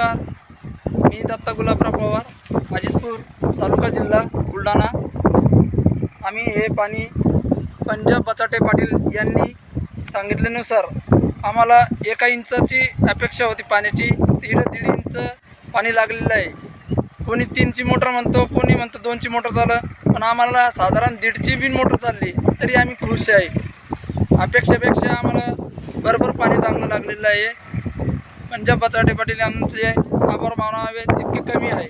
नमस्कार मी दत्ता गुलाबराव पवार माजिसपूर तालुका जिल्हा बुलढाणा. आम्ही हे पाणी पंजाब बचाटे पाटील यांनी सांगितल्यानुसार आम्हाला एका इंचाची अपेक्षा होती पाण्याची. दीड दीड इंच पाणी लागलेलं आहे. कोणी तीनची मोटर म्हणतो कोणी म्हणतो दोनची मोटर चाललं पण आम्हाला साधारण दीडची बी मोटर चालली तरी आम्ही खुश आहे. अपेक्षेपेक्षा आम्हाला बरोबर पाणी चांगलं लागलेलं आहे. पंजाब बचाटे पाटील यांचे आभार मानावे तितके कमी आहे.